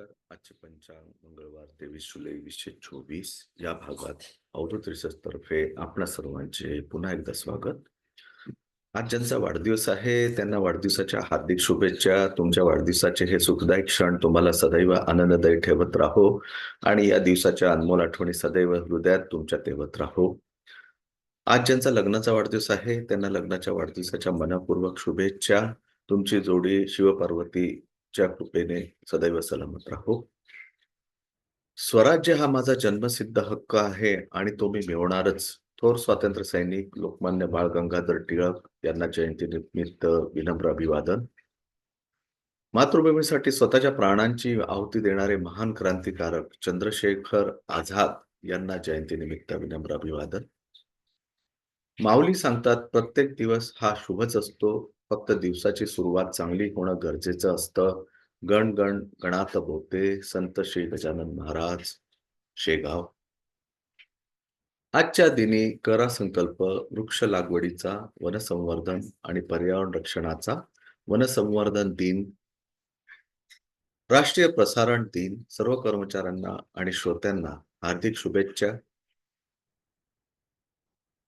नमस्कार आजचे पंचांग मंगळवार तेवीस जुलै वीसशे चोवीस या भागात अवधूत रिसर्च तर्फे आपणा सर्वांचे पुन्हा एकदा स्वागत. आज ज्यांचा वाढदिवस आहे त्यांना वाढदिवसाच्या हार्दिक शुभेच्छा. तुमच्या वाढदिवसाचे हे सुखदायक क्षण तुम्हाला सदैव आनंददायी ठेवत राहो आणि या दिवसाच्या अनमोल आठवणी सदैव हृदयात तुमच्या तेवत राहो. आज ज्यांचा लग्नाचा वाढदिवस आहे त्यांना लग्नाच्या वाढदिवसाच्या मनापूर्वक शुभेच्छा. तुमची जोडी शिवपार्वती च्या कृपेने सदैव सलामत राहो. स्वराज्य हा माझा जन्मसिद्ध हक्क आहे आणि तो मी मिळवणारच. थोर स्वातंत्र्य सैनिक लोकमान्य बाळ गंगाधर टिळक यांना जयंतीनिमित्त विनम्र अभिवादन. मातृभूमीसाठी स्वतःच्या प्राणांची आहुती देणारे महान क्रांतिकारक चंद्रशेखर आझाद यांना जयंतीनिमित्त विनम्र अभिवादन. माऊली सांगतात प्रत्येक दिवस हा शुभच असतो. फक्त दिवसाची सुरुवात चांगली होणं गरजेचं असतं. गण गण गणात बोते संत श्री गजानन महाराज. शेगाव. आजच्या दिनी करा संकल्प वृक्ष लागवडीचा वनसंवर्धन आणि पर्यावरण रक्षणाचा वनसंवर्धन दिन राष्ट्रीय प्रसारण दिन सर्व कर्मचाऱ्यांना आणि श्रोत्यांना हार्दिक शुभेच्छा.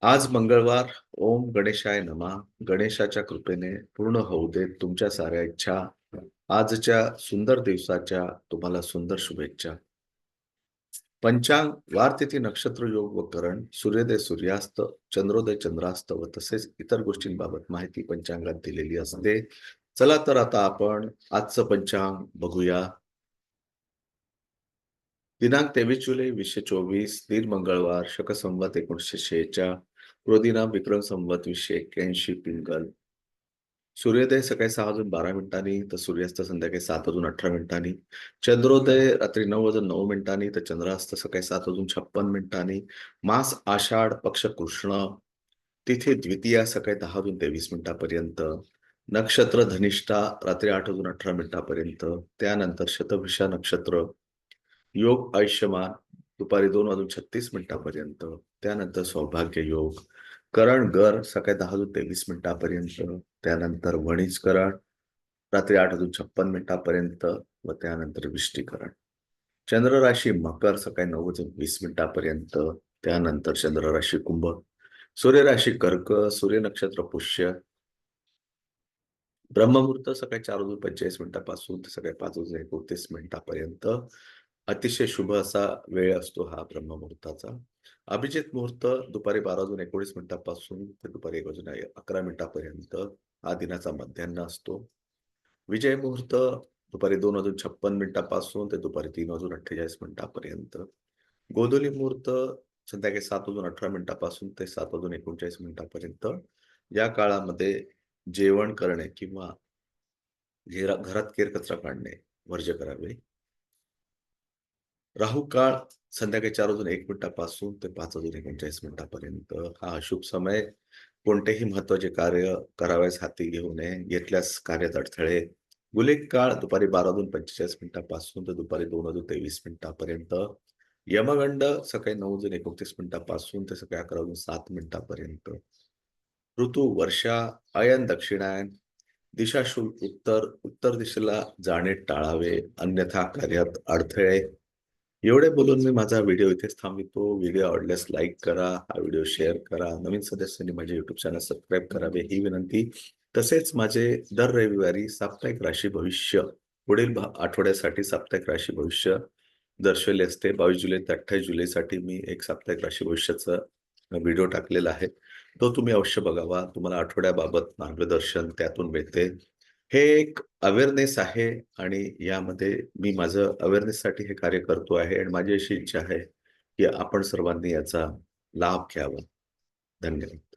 आज मंगळवार. ओम गणेशाय नमा. गणेशाच्या कृपेने पूर्ण होऊ देत तुमच्या साऱ्या इच्छा. आजच्या सुंदर दिवसाच्या तुम्हाला सुंदर शुभेच्छा. पंचांग वार तिथी नक्षत्र योग व करण सूर्योदय सूर्यास्त चंद्रोदय चंद्रास्त व तसेच इतर गोष्टींबाबत माहिती पंचांगात दिलेली असते. चला तर आता आपण आजचं पंचांग बघूया. दिनांक तेवीस जुलै वीसशे चोवीस दिन मंगळवार शक एकोणीसशे शेहेचाळ क्रोधिनाम विक्रम संवत वीसशे एक्क्याऐंशी पिंगल. सूर्योदय सकाळी सहा वाजून बारा मिनिटांनी तर सूर्यास्त संध्याकाळी सात वाजून अठरा मिनिटांनी. चंद्रोदय रात्री नऊ वाजून नऊ मिनिटांनी तर चंद्रास्त सकाळी सात वाजून छप्पन मिनिटांनी. मास आषाढ पक्ष कृष्ण. तिथे द्वितीया सकाळी दहा वाजून तेवीस मिनिटापर्यंत. नक्षत्र धनिष्ठा रात्री आठ वाजून अठरा मिनिटापर्यंत. त्यानंतर शतभिषा नक्षत्र. योग आयुष्यमान दुपारी दोन वाजून छत्तीस मिनिटापर्यंत. त्यानंतर सौभाग्य योग करण गर सकाळी दहा वाजून तेवीस मिनिटापर्यंत. त्यानंतर वणीजकरण रात्री आठ वाजून छप्पन मिनिटापर्यंत व त्यानंतर विष्टीकरण चंद्र राशी मकर सकाळी नऊ वाजून वीस मिनिटापर्यंत. त्यानंतर चंद्र राशी कुंभ सूर्यराशी कर्क सूर्य नक्षत्र पुष्य. ब्रह्ममुहूर्त सकाळी चार वाजून पंचेचाळीस मिनिटापासून ते सकाळी पाच वाजून एकोणतीस मिनिटापर्यंत. अतिशय शुभ असा वेळ असतो हा ब्रह्ममुहूर्ताचा. अभिजित मुहूर्त दुपारी बारा वाजून एकोणीस मिनिटापासून ते दुपारी एक वाजून अकरा मिनिटापर्यंत हा दिनाचा मध्यान्ह असतो. विजय मुहूर्त दुपारी दोन वाजून छप्पन मिनिटापासून ते दुपारी तीन वाजून अठ्ठेचाळीस मिनिटापर्यंत. गोधुली मुहूर्त संध्याकाळी सात वाजून अठरा मिनिटापासून ते सात वाजून एकोणचाळीस मिनिटापर्यंत. या काळामध्ये जेवण करणे किंवा घरात केरकचरा काढणे वर्ज्य करावे. राहू काळ संध्याकाळी चार वाजून एक मिनिटापासून ते पाच वाजून एकोणचाळीस मिनिटापर्यंत हा अशुभ समय. कोणतेही महत्त्वाचे कार्य करावयास हाती घेऊ नये. घेतल्यास कार्यात अडथळे. गुलेख काळ दुपारी बारा वाजून पंचेचाळीस मिनिटापासून ते दुपारी दोन वाजून तेवीस मिनिटापर्यंत. यमगंड सकाळी नऊ वाजून एकोणतीस मिनिटापासून ते सकाळी अकरा वाजून सात मिनिटापर्यंत. ऋतू वर्षा अयन दक्षिणायन. दिशाशूल उत्तर. उत्तर दिशेला जाणे टाळावे. अन्यथा कार्यात अडथळे. एवढे बोलून मी माझा व्हिडिओ इथेच थांबवितो. व्हिडिओ आवडल्यास लाईक करा हा व्हिडिओ शेअर करा नवीन सदस्यांनी माझे युट्यूब चॅनल सबस्क्राईब करावे ही विनंती. तसेच माझे दर रविवारी साप्ताहिक राशी भविष्य पुढील आठवड्यासाठी साप्ताहिक राशी भविष्य दर्शवले असते. बावीस जुलै ते अठ्ठावीस जुलैसाठी मी एक साप्ताहिक राशी भविष्याचा व्हिडिओ टाकलेला आहे. तो तुम्ही अवश्य बघावा. तुम्हाला आठवड्याबाबत मार्गदर्शन त्यातून मिळते. हे एक अवेअरनेस आहे आणि यामध्ये मी माझं अवेअरनेससाठी हे कार्य करतो आहे आणि माझी अशी इच्छा आहे की आपण सर्वांनी याचा लाभ घ्यावा. धन्यवाद.